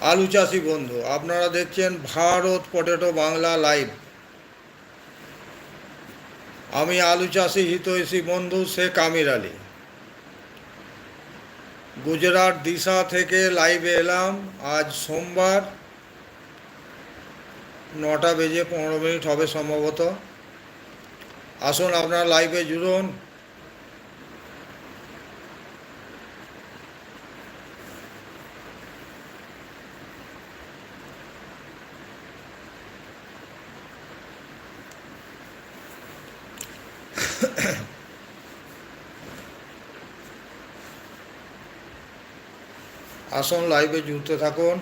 আলু চাষি বন্ধু, আপনারা দেখছেন ভারত পটেটো বাংলা লাইভ। আমি আলু চাষি হিতৈষী বন্ধু শেখ আমির আলী। গুজরাট দিশা থেকে লাইভে এলাম আজ সোমবার। নটা বেজে পনেরো মিনিট হবে সম্ভবত। আসুন আপনার লাইভে জুড়ুন। আসুন লাইভে জুড়তে থাকুন।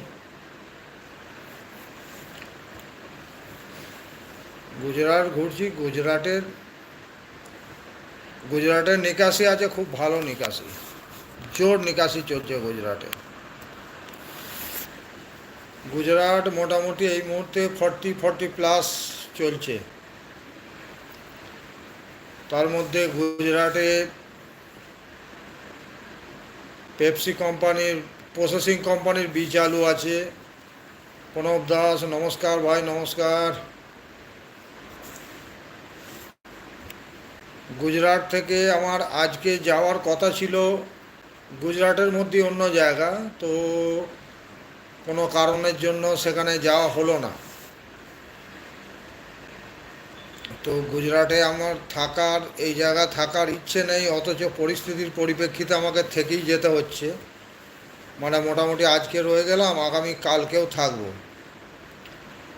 গুজরাট ঘুরছি, গুজরাটের গুজরাটের নিকাশি আছে, খুব ভালো নিকাশি। জোর নিকাশি চলছে গুজরাটে। গুজরাট মোটামুটি এই মুহূর্তে ফর্টি ফর্টি প্লাস চলছে। তার মধ্যে গুজরাটে পেপসি কোম্পানির প্রসেসিং কোম্পানির বীজ আলু আছে। প্রণব দাস, নমস্কার ভাই, নমস্কার। গুজরাট থেকে আমার আজকে যাওয়ার কথা ছিল গুজরাটের মধ্যে অন্য জায়গা, তো কোনো কারণের জন্য সেখানে যাওয়া হলো না। তো গুজরাটে আমার থাকার, এই জায়গা থাকার ইচ্ছে নেই, অথচ পরিস্থিতির পরিপ্রেক্ষিতে আমাকে থেকেই যেতে হচ্ছে। মানে মোটামুটি আজকে রয়ে গেলাম, আগামী কালকেও থাকব।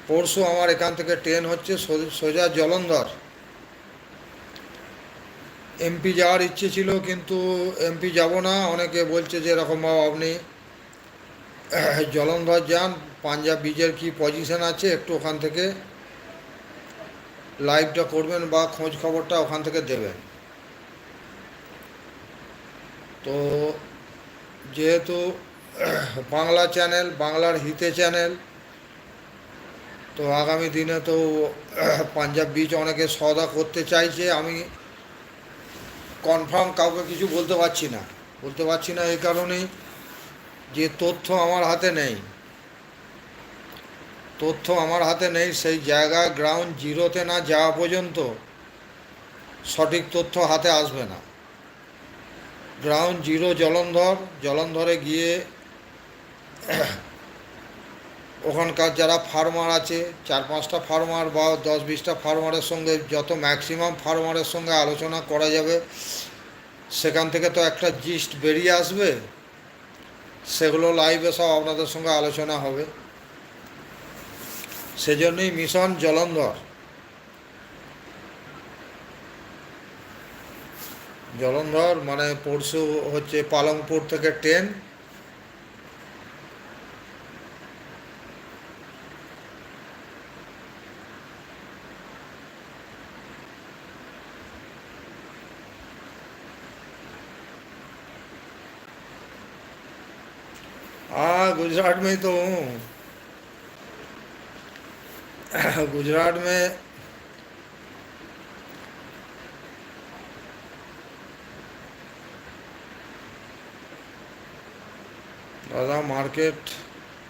পরশু আমার এখান থেকে ট্রেন হচ্ছে সোজা জলন্ধর। এমপি যাওয়ার ইচ্ছে ছিল, কিন্তু এমপি যাব না। অনেকে বলছে যে এরকম বাবা আপনি জলন্ধর যান, পাঞ্জাব বীজের কি পজিশন আছে একটু ওখান থেকে। লাইভটা করবেন বা খোঁজ খবরটা ওখান থেকে দেবেন। তো যেহেতু বাংলা চ্যানেল, বাংলার হিতে চ্যানেল। তো আগামী দিনে তো পাঞ্জাব বীজ অনেকে সদা করতে চাইছে। আমি কনফার্ম কাউকে কিছু বলতে পারছি না। বলতে পারছি না এই কারণেই যে তথ্য আমার হাতে নেই। তথ্য আমার হাতে নেই, সেই জায়গা গ্রাউন্ড জিরোতে না যাওয়া পর্যন্ত সঠিক তথ্য হাতে আসবে না। গ্রাউন্ড জিরো জলন্ধর, জলন্ধরে গিয়ে ওখানকার যারা ফার্মার আছে, চার পাঁচটা ফার্মার বা দশ বিশটা ফার্মারের সঙ্গে যত ম্যাক্সিমাম ফার্মারের সঙ্গে আলোচনা করা যাবে, সেখান থেকে তো একটা জিস্ট বেরিয়ে আসবে, সেগুলো লাইভে সব আপনাদের সঙ্গে আলোচনা হবে। সেজন্যই মিশন জলন্ধর। জলন্ধর মানে পরশু হচ্ছে পালংপুর থেকে ট্রেন हाँ गुजरात में तो हूँ गुजरात में দাদা মার্কেট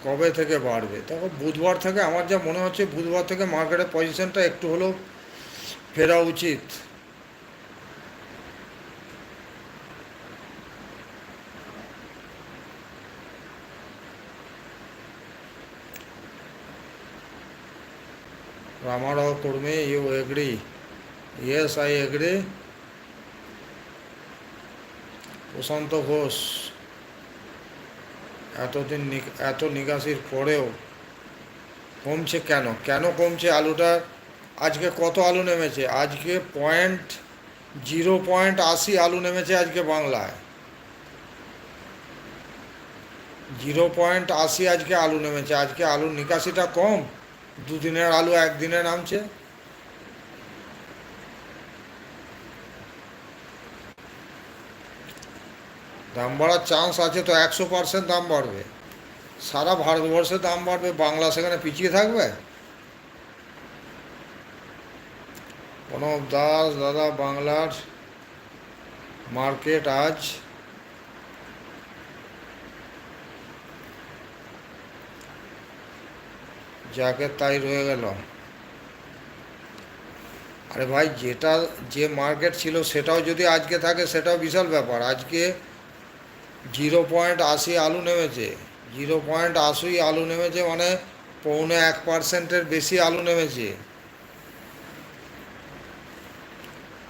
কবে থেকে বাড়বে তখন বুধবার থেকে আমার যা মনে হচ্ছে বুধবার থেকে মার্কেটের পজিশনটা একটু হলেও ফেরা উচিত Ramarao Kurmi, you agree? Yes, I agree. প্রশান্ত ঘোষ এতদিন এত নিকাশির পরেও কমছে কেন কেন কমছে আলুটা আজকে কত আলু নেমেছে আজকে পয়েন্ট জিরো পয়েন্ট আশি আলু নেমেছে আজকে বাংলায় জিরো পয়েন্ট আশি আজকে আলু নেমেছে আজকে আলুর নিকাশিটা কম দুদিনের আলু একদিনে নামছে। দাম বাড়ার চান্স আছে তো একশো পার্সেন্ট দাম বাড়বে। সারা ভারতবর্ষে দাম বাড়বে, বাংলা সেখানে পিছিয়ে থাকবে? প্রণব দাস, দাদা বাংলার মার্কেট আজ যাকে তাই রয়ে গেল। আরে ভাই, যেটা, যে মার্কেট ছিল সেটাও যদি আজকে থাকে, সেটাও বিশাল ব্যাপার। আজকে জিরো পয়েন্ট আশি আলু নেমেছে। জিরো পয়েন্ট আশি আলু নেমেছে মানে পৌনে এক পার্সেন্টের বেশি আলু নেমেছে।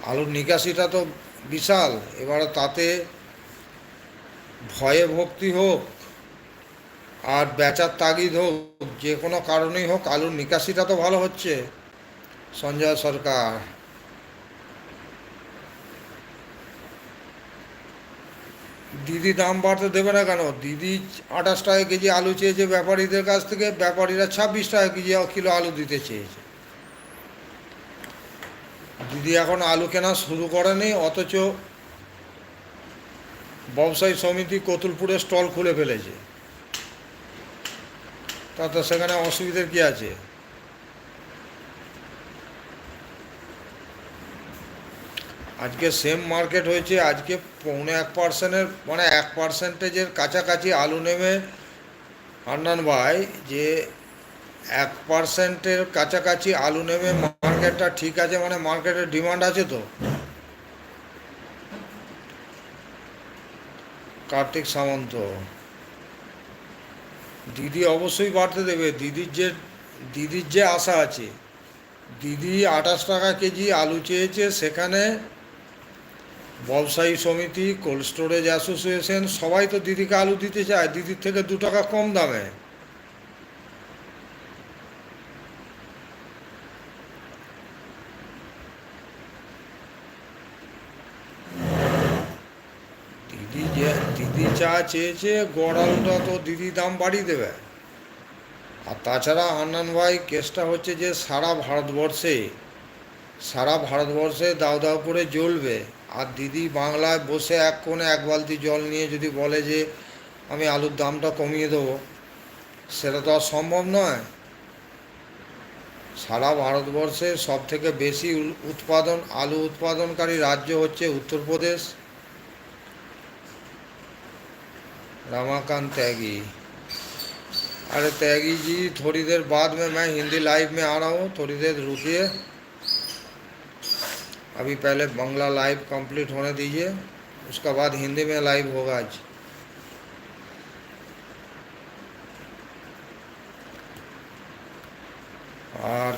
আলুর নিকাশিটা তো বিশাল। এবারে তাতে ভয়ে ভক্তি হোক আর বেচার তাগিদ হোক, যে কোনো কারণেই হোক, আলুর নিকাশিটা তো ভালো হচ্ছে। সঞ্জয় সরকার। দিদি দাম বাড়তে দেবে না কেন? দিদি আঠাশ টাকা কেজি আলু চেয়েছে ব্যাপারীদের কাছ থেকে, ব্যাপারীরা ছাব্বিশ টাকা কেজি কিলো আলু দিতে চেয়েছে। দিদি এখন আলু কেনা শুরু করেনি, অথচ ব্যবসায়ী সমিতি কতুলপুরে স্টল খুলে ফেলেছে। তাতে সেখানে অসুবিধার কী আছে? আজকে সেম মার্কেট হয়েছে, আজকে পৌনে এক পার্সেন্টের মানে এক পার্সেন্টেজের কাছাকাছি আলু নেমে। হান্নান ভাই, যে এক পার্সেন্টের কাছাকাছি আলু নেমে মার্কেটটা ঠিক আছে মানে মার্কেটের ডিমান্ড আছে তো? কার্তিক সামন্ত। দিদি অবশ্যই বাড়তে দেবে। দিদির যে দিদির যে আশা আছে, দিদি আঠাশ টাকা কেজি আলু চেয়েছে সেখানে ব্যবসায়ী সমিতি, কোল্ড স্টোরেজ অ্যাসোসিয়েশন সবাই তো দিদিকে আলু দিতে চায়, দিদির থেকে দু টাকা কম দামে দিদি যে দিদি চা চেয়েছে গড় আলুটা তো দিদি দাম বাড়িয়ে দেবে। আর তাছাড়া হান্নান ভাই, কেসটা হচ্ছে যে সারা ভারতবর্ষে সারা ভারতবর্ষে দাও দাও করে জ্বলবে। আর দিদি বাংলায় বসে এক কোণে এক বালতি জল নিয়ে যদি বলে যে আমি আলুর দামটা কমিয়ে দেবো, সেটা তো আর সম্ভব নয়। সারা ভারতবর্ষে সব থেকে বেশি উৎপাদন, আলু উৎপাদনকারী রাজ্য হচ্ছে উত্তরপ্রদেশ। रमाकांत त्यागी अरे त्यागी जी थोड़ी देर बाद में मैं हिंदी लाइव में आ रहा हूँ थोड़ी देर रुकिए अभी पहले बंगला लाइव कंप्लीट होने दीजिए उसका बाद हिंदी में लाइव होगा आज আর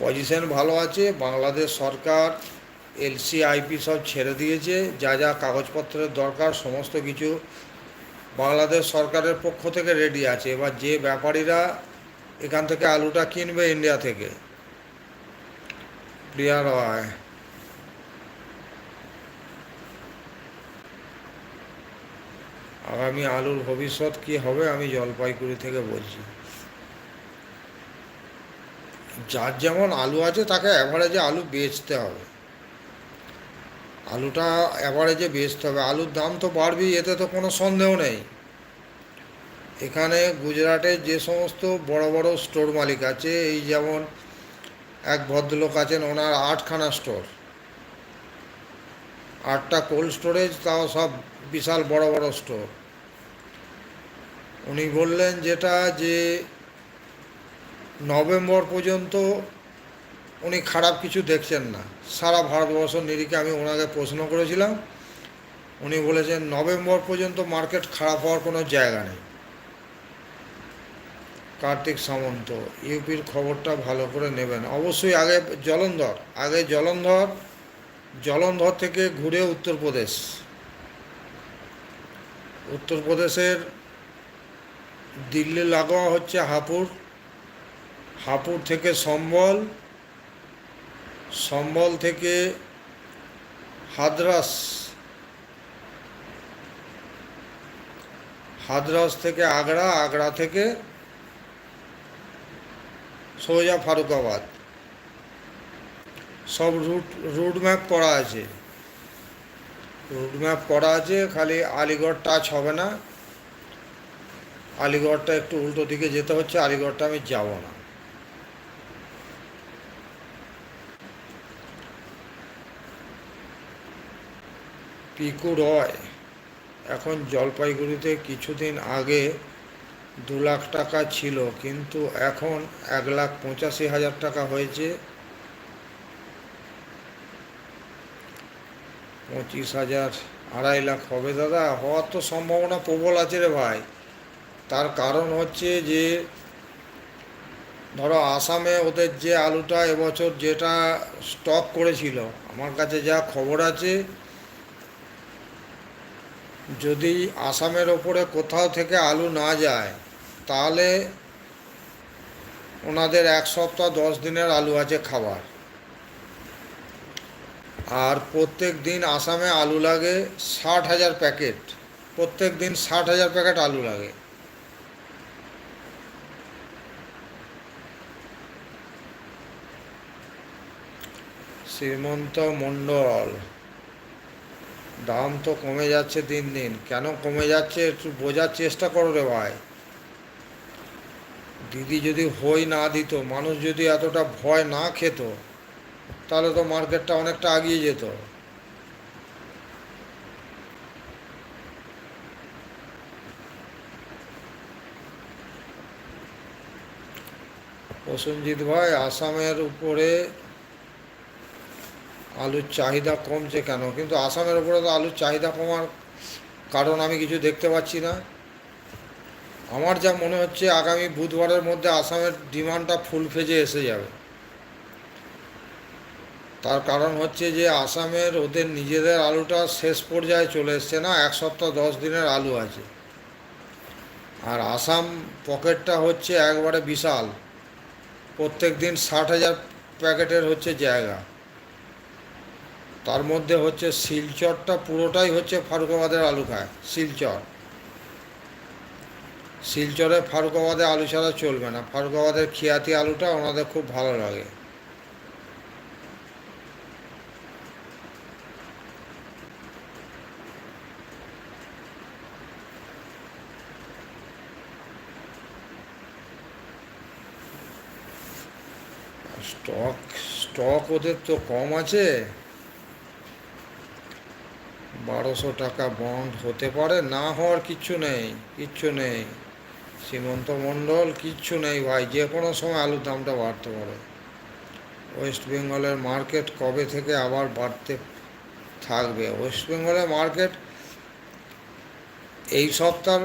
পজিশন ভালো আছে বাংলাদেশ সরকার এলসি আইপি সব ছেড়ে দিয়েছে, যা যা কাগজপত্রের দরকার, সমস্ত কিছু বাংলাদেশ সরকারের পক্ষ থেকে রেডি আছে। এবার যে ব্যাপারীরা এখান থেকে আলুটা কিনবে ইন্ডিয়া থেকে, প্রিয়া রয়। আগামী আলুর ভবিষ্যৎ কি হবে আমি জলপাইগুড়ি থেকে বলছি। যার যেমন আলু আছে, তাকে অ্যাভারেজে আলু বেচতে হবে। আলুটা অ্যাভারেজে বেচতে হবে। আলুর দাম তো বাড়বেই এতে তো কোনো সন্দেহ নেই। এখানে গুজরাটে যে সমস্ত বড় বড় স্টোর মালিক আছে, এই যেমন এক ভদ্রলোক আছেন, ওনার আটখানা স্টোর আটটা কোল্ড স্টোরেজ তাও সব বিশাল বড় বড় স্টোর উনি বললেন যেটা যে নভেম্বর পর্যন্ত উনি খারাপ কিছু দেখছেন না। সারা ভারতবর্ষ নিরিখে আমি ওনাকে প্রশ্ন করেছিলাম। উনি বলেছেন, নভেম্বর পর্যন্ত মার্কেট খারাপ হওয়ার কোনো জায়গা নেই। কার্তিক সামন্ত, ইউপির খবরটা ভালো করে নেবেন। অবশ্যই আগে জলন্ধর আগে জলন্ধর জলন্ধর থেকে ঘুরে উত্তরপ্রদেশ। উত্তরপ্রদেশের দিল্লি লাগোয়া হচ্ছে হাপুর। হাপুর থেকে সম্বল। সম্বল থেকে হাদরাস হাদরাস থেকে আগ্রা আগ্রা থেকে সোজা ফারুকাবাদ। সব রুট রুট ম্যাপ করা আছে। রুট ম্যাপ করা আছে, খালি আলিগড় টাচ হবে না। আলিগড়টা একটু উল্টো দিকে যেতে হচ্ছে, আলিগড়টা আমি যাব না। পিকু রয়। এখন জলপাইগুড়িতে কিছুদিন আগে দু লাখ টাকা ছিল, কিন্তু এখন এক লাখ পঁচাশি হাজার টাকা হয়েছে। পঁচিশ হাজার আড়াই লাখ হবে, দাদা? হওয়ার তো সম্ভাবনা প্রবল আছে রে ভাই। তার কারণ হচ্ছে যে, ধরো আসামে ওদের যে আলুটা এবছর যেটা স্টক করেছিল, আমার কাছে যা খবর আছে যদি আসামের ওপরে কোথাও থেকে আলু না যায়, তাহলে ওনাদের এক সপ্তাহ দশ দিনের আলু আছে খাবার। আর প্রত্যেক দিন আসামে আলু লাগে ষাট হাজার প্যাকেট। প্রত্যেক দিন ষাট হাজার প্যাকেট আলু লাগে। শ্রীমন্ত মণ্ডল দাম তো কমে যাচ্ছে দিন দিন। কেন কমে যাচ্ছে একটু বোঝার চেষ্টা করো রে ভাই। দিদি যদি হই না দিত, মানুষ যদি এতটা ভয় না খেত, তাহলে তো মার্কেটটা অনেকটা এগিয়ে যেত। প্রসেনজিৎ ভাই, আসামের উপরে আলুর চাহিদা কমছে কেন? কিন্তু আসামের উপরে তো আলুর চাহিদা কমার কারণ আমি কিছু দেখতে পাচ্ছি না। আমার যা মনে হচ্ছে, আগামী বুধবারের মধ্যে আসামের ডিমান্ডটা ফুল ফেজে এসে যাবে। তার কারণ হচ্ছে যে, আসামের ওদের নিজেদের আলুটা শেষ পর্যায়ে চলে এসছে না, এক সপ্তাহ দশ দিনের আলু আছে। আর আসাম পকেটটা হচ্ছে একবারে বিশাল। প্রত্যেক দিন ষাট হাজার প্যাকেটের হচ্ছে জায়গা। তার মধ্যে হচ্ছে শিলচরটা পুরোটাই হচ্ছে ফারুকাবাদের আলু খায় শিলচর। শিলচরে ফারুকাবাদে আলু ছাড়া চলবে না। ফারুকাবাদের খিয়াতি আলুটা ওনাদের খুব ভালো লাগে। স্টক স্টক ওদের তো কম আছে। বারোশো টাকা বন্ড হতে পারে? না হওয়ার কিচ্ছু নেই কিচ্ছু নেই। সীমন্ত মণ্ডল, কিচ্ছু নেই ভাই, যে কোনো সময় আলুর দামটা বাড়তে পারে। ওয়েস্ট বেঙ্গলের মার্কেট কবে থেকে আবার বাড়তে থাকবে? ওয়েস্ট বেঙ্গলের মার্কেট এই সপ্তাহ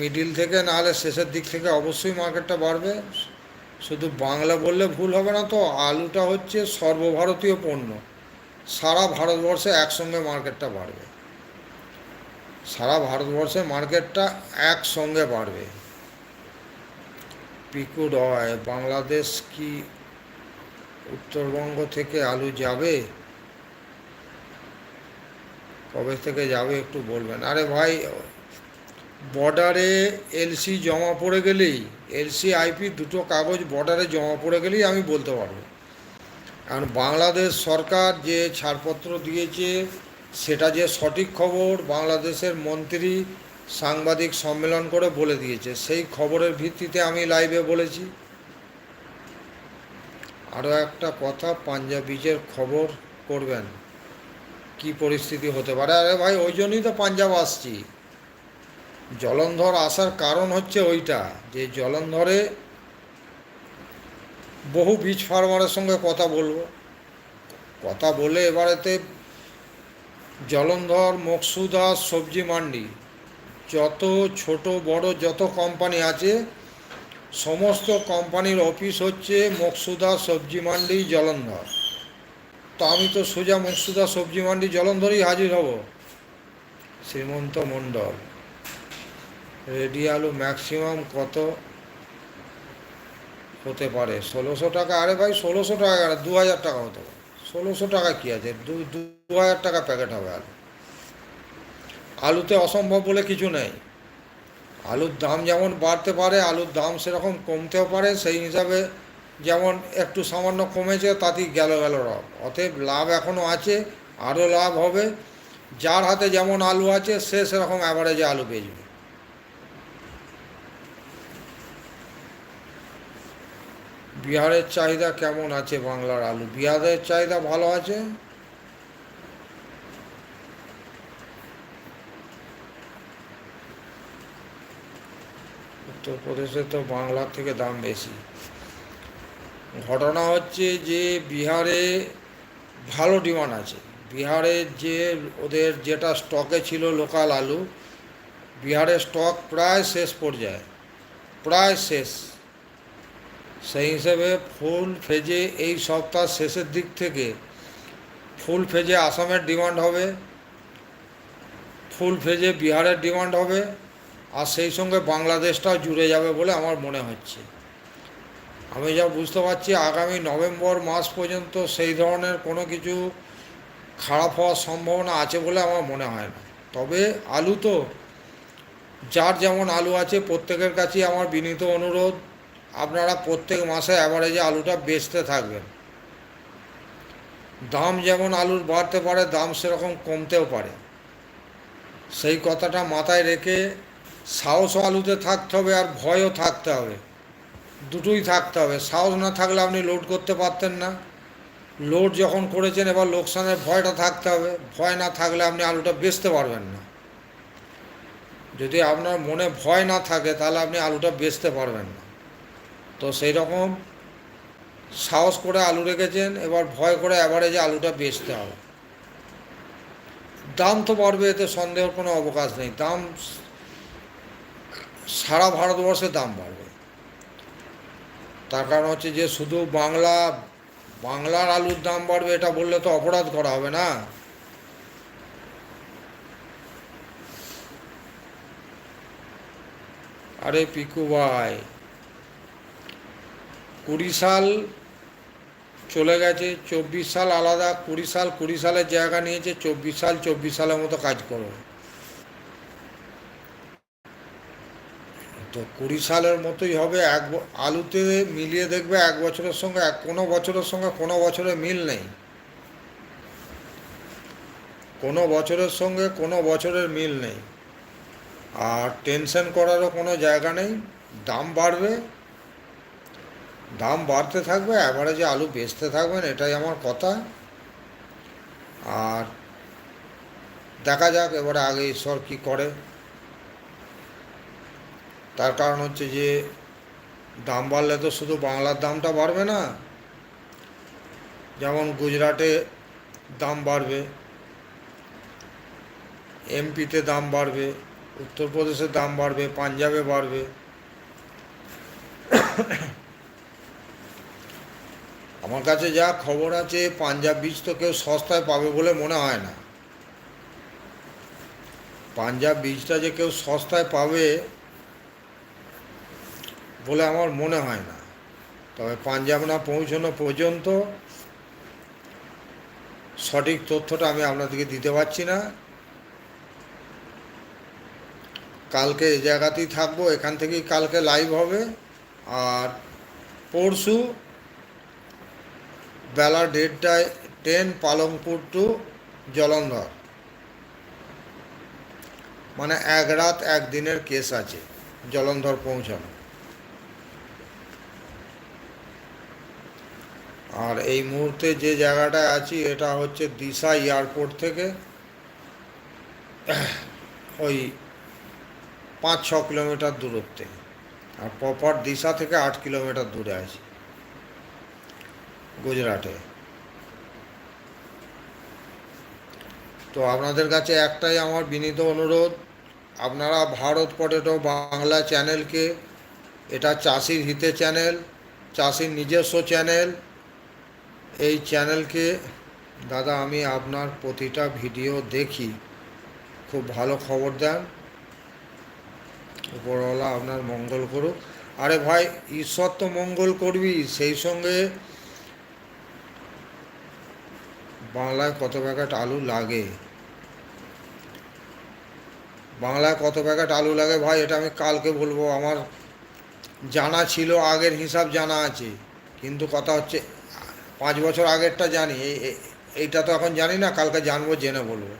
মিডিল থেকে, নাহলে শেষের দিক থেকে অবশ্যই মার্কেটটা বাড়বে। শুধু বাংলা বললে ভুল হবে না তো, আলুটা হচ্ছে সর্বভারতীয় পণ্য। সারা ভারতবর্ষে একসঙ্গে মার্কেটটা বাড়বে। সারা ভারতবর্ষে মার্কেটটা একসঙ্গে বাড়বে। পিকু রয়, বাংলাদেশ কি উত্তরবঙ্গ থেকে আলু যাবে? কবে থেকে যাবে একটু বলবেন। আরে ভাই বর্ডারে এলসি জমা পড়ে গেলেই এলসি আইপি দুটো কাগজ বর্ডারে জমা পড়ে গেলেই আমি বলতে পারব। কারণ বাংলাদেশ সরকার যে ছাড়পত্র দিয়েছে, সেটা যে সঠিক খবর বাংলাদেশের মন্ত্রী সাংবাদিক সম্মেলন করে বলে দিয়েছে, সেই খবরের ভিত্তিতে আমি লাইভে বলেছি। আরও একটা কথা, পাঞ্জাবিজের খবর করবেন, কি পরিস্থিতি হতে পারে? আরে ভাই, ওই জন্যই তো পাঞ্জাব আসছি। জলন্ধর আসার কারণ হচ্ছে ওইটা, যে জলন্ধরে বহু বীজ ফার্মারের সঙ্গে কথা বলব। কথা বলে এবারেতে জলন্ধর, মকসুদা, সবজি মান্ডি, যত ছোট, বড় যত কোম্পানি আছে, সমস্ত কোম্পানির অফিস হচ্ছে মকসুদা, সবজি মান্ডি, জলন্ধর। তো আমি তো সোজা মকসুদা, সবজি মান্ডি, জলন্ধরেই হাজির হব। শ্রীমন্ত মণ্ডল, রেডি আলু ম্যাক্সিমাম কত? হতে পারে। ষোলোশো টাকা, আরে ভাই ষোলোশো টাকা কেন দু হাজার টাকা হতে পারে। ষোলোশো টাকা কী আছে? দু দু হাজার টাকা প্যাকেট হবে আলু আলুতে অসম্ভব বলে কিছু নেই। আলুর দাম যেমন বাড়তে পারে, আলুর দাম সেরকম কমতেও পারে, সেই হিসাবে যেমন একটু সামান্য কমেছে, তাতেই গেল গেল রব। অতএব লাভ এখনও আছে, আরও লাভ হবে। যার হাতে যেমন আলু আছে, সে সেরকম অ্যাভারেজে আলু বেচবে বিহারের চাহিদা কেমন আছে বাংলার আলু? বিহারের চাহিদা ভালো আছে? উত্তরপ্রদেশে তো বাংলার থেকে দাম বেশি। ঘটনা হচ্ছে যে বিহারে ভালো ডিমান্ড আছে। বিহারের যে ওদের যেটা স্টকে ছিল লোকাল আলু, বিহারের স্টক প্রায় শেষ পর্যায়ে, প্রায় শেষ। সেই হিসেবে ফুল ফেজে এই সপ্তাহ শেষের দিক থেকে ফুল ফেজে আসামের ডিমান্ড হবে, ফুল ফেজে বিহারের ডিমান্ড হবে, আর সেই সঙ্গে বাংলাদেশটাও জুড়ে যাবে বলে আমার মনে হচ্ছে। আমি যা বুঝতে পারছি, আগামী নভেম্বর মাস পর্যন্ত সেই ধরনের কোনো কিছু খারাপ হওয়ার সম্ভাবনা আছে বলে আমার মনে হয় না। তবে আলু তো, যার যেমন আলু আছে, প্রত্যেকের কাছেই আমার বিনীত অনুরোধ। আপনারা প্রত্যেক মাসে অ্যাভারেজে আলুটা বেচতে থাকবেন। দাম যেমন আলুর বাড়তে পারে, দাম সেরকম কমতেও পারে। সেই কথাটা মাথায় রেখে সাহসও আলুতে থাকতে হবে আর ভয়ও থাকতে হবে। দুটোই থাকতে হবে। সাহস না থাকলে আপনি লোড করতে পারতেন না। লোড যখন করেছেন, এবার লোকসানের ভয়টা থাকতে হবে। ভয় না থাকলে আপনি আলুটা বেচতে পারবেন না। যদি আপনার মনে ভয় না থাকে, তাহলে আপনি আলুটা বেচতে পারবেন না। তো সেই রকম সাহস করে আলু রেখেছেন, এবার ভয় করে অ্যাভারেজে আলুটা বেচতে হবে। দাম তো বাড়বে, এতে সন্দেহের কোনো অবকাশ নেই। দাম সারা ভারতবর্ষে দাম বাড়বে। তার কারণ হচ্ছে যে, শুধু বাংলা, বাংলার আলুর দাম বাড়বে, এটা বললে তো অপরাধ করা হবে না। আরে পিকু ভাই কুড়ি সাল চলে গেছে, চব্বিশ সাল আলাদা, কুড়ি সাল কুড়ি সালের জায়গা নিয়েছে, চব্বিশ সাল চব্বিশ সালের মতো কাজ করো। তো কুড়ি সালের মতোই হবে, এক আলুতে মিলিয়ে দেখবে এক বছরের সঙ্গে, এক কোনো বছরের সঙ্গে কোনো বছরের মিল নেই। কোনো বছরের সঙ্গে কোনো বছরের মিল নেই। আর টেনশন করারও কোনো জায়গা নেই, দাম বাড়বে। দাম বাড়তে থাকবে অ্যাভারেজে আলু বেচতে থাকবেন, এটাই আমার কথা। আর দেখা যাক এবারে আগে ঈশ্বর কী করে। তার কারণ হচ্ছে যে, দাম বাড়লে তো শুধু বাংলার দামটা বাড়বে না, যেমন গুজরাটে দাম বাড়বে, এমপিতে দাম বাড়বে, উত্তরপ্রদেশে দাম বাড়বে, পাঞ্জাবে বাড়বে। আমার কাছে যা খবর আছে, পাঞ্জাব বীজ তো কেউ সস্তায় পাবে বলে মনে হয় না। পাঞ্জাব বীজটা যে কেউ সস্তায় পাবে বলে আমার মনে হয় না। তবে পাঞ্জাব না পৌঁছানো পর্যন্ত সঠিক তথ্যটা আমি আপনাদেরকে দিতে পারছি না। কালকে এই জায়গাতেই থাকব, এখান থেকেই কালকে লাইভ হবে। আর পরশু বেলা দেড়টায় ট্রেন পালংপুর টু জলন্ধর। মানে এক রাত একদিনের কেস আছে, জলন্ধর পৌঁছানো। আর এই মুহূর্তে যে জায়গাটায় আছি, এটা হচ্ছে দিশা এয়ারপোর্ট থেকে, ওই পাঁচ ছ কিলোমিটার দূরত্বে। আর প্রপার দিশা থেকে আট কিলোমিটার দূরে আছি। গুজরাটে। তো আপনাদের কাছে একটাই আমার বিনীত অনুরোধ, আপনারা ভারত পটেটো বাংলা চ্যানেলকে, এটা চাষির হিতে চ্যানেল, চাষির নিজস্ব চ্যানেল, এই চ্যানেলকে, দাদা আমি আপনার প্রতিটা ভিডিও দেখি, খুব ভালো খবর দেন, উপরওয়ালা আপনার মঙ্গল করুক। আরে ভাই, ঈশ্বর তো মঙ্গল করবি সেই সঙ্গে বাংলায় কত প্যাকেট আলু লাগে? বাংলায় কত প্যাকেট আলু লাগে ভাই, এটা আমি কালকে বলব। আমার জানা ছিল, আগের হিসাব জানা আছে। কিন্তু কথা হচ্ছে, পাঁচ বছর আগেরটা জানি। এই- এই- এইটা তো এখন জানি না, কালকে জানব, জেনে বলব।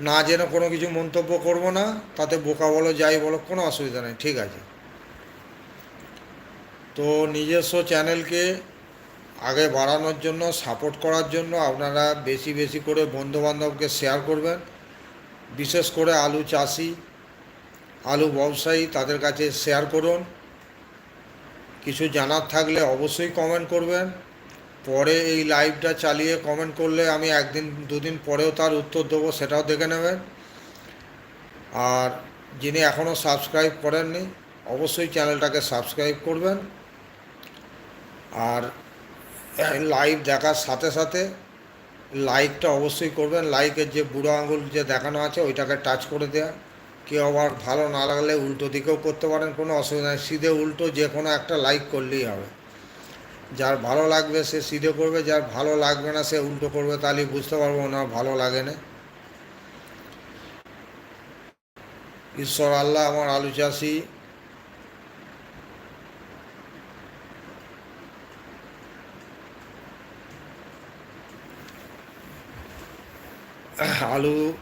না জেনে কোনো কিছু মন্তব্য করব না, তাতে বোকা বলো, যাই বলো, কোনো অসুবিধা নেই, ঠিক আছে। তো নিজস্ব চ্যানেলকে আগে বাড়ানোর জন্য সাপোর্ট করার জন্য আপনারা বেশি বেশি করে বন্ধুবান্ধবকে শেয়ার করবেন। বিশেষ করে আলু চাষি, আলু ব্যবসায়ী, তাদের কাছে শেয়ার করুন। কিছু জানার থাকলে অবশ্যই কমেন্ট করবেন। পরে এই লাইভটা চালিয়ে কমেন্ট করলে আমি একদিন, দুদিন পরেও তার উত্তর দেবো, সেটাও দেখে নেবেন। আর যিনি এখনও সাবস্ক্রাইব করেননি, অবশ্যই চ্যানেলটাকে সাবস্ক্রাইব করবেন। আর লাইভ দেখার সাথে সাথে লাইকটা অবশ্যই করবেন। লাইকের যে বুড়ো আঙুল যে দেখানো আছে, ওইটাকে টাচ করে দেওয়া কেউ আবার ভালো না লাগলে উল্টো দিকেও করতে পারেন, কোনো অসুবিধা নেই। সিধে উল্টো যে কোনো একটা লাইক করলেই হবে। যার ভালো লাগবে সে সিধে করবে, যার ভালো লাগবে না সে উল্টো করবে, তাহলে বুঝতে পারব না, ভালো লাগে না। ঈশ্বর আল্লাহ আমার আলু চাষি আলু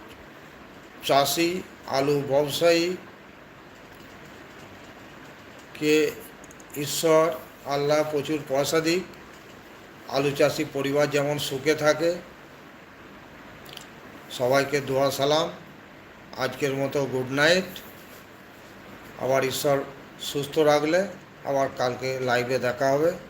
চাষি, আলু ব্যবসায়ী, কে ঈশ্বর, আল্লাহ প্রচুর পয়সা দিক। আলু চাষি পরিবার যেমন সুখে থাকে, সবাইকে দোয়া সালাম। আজকের মতো গুড নাইট আবার ঈশ্বর সুস্থ রাখলে, আবার কালকে লাইভে দেখা হবে।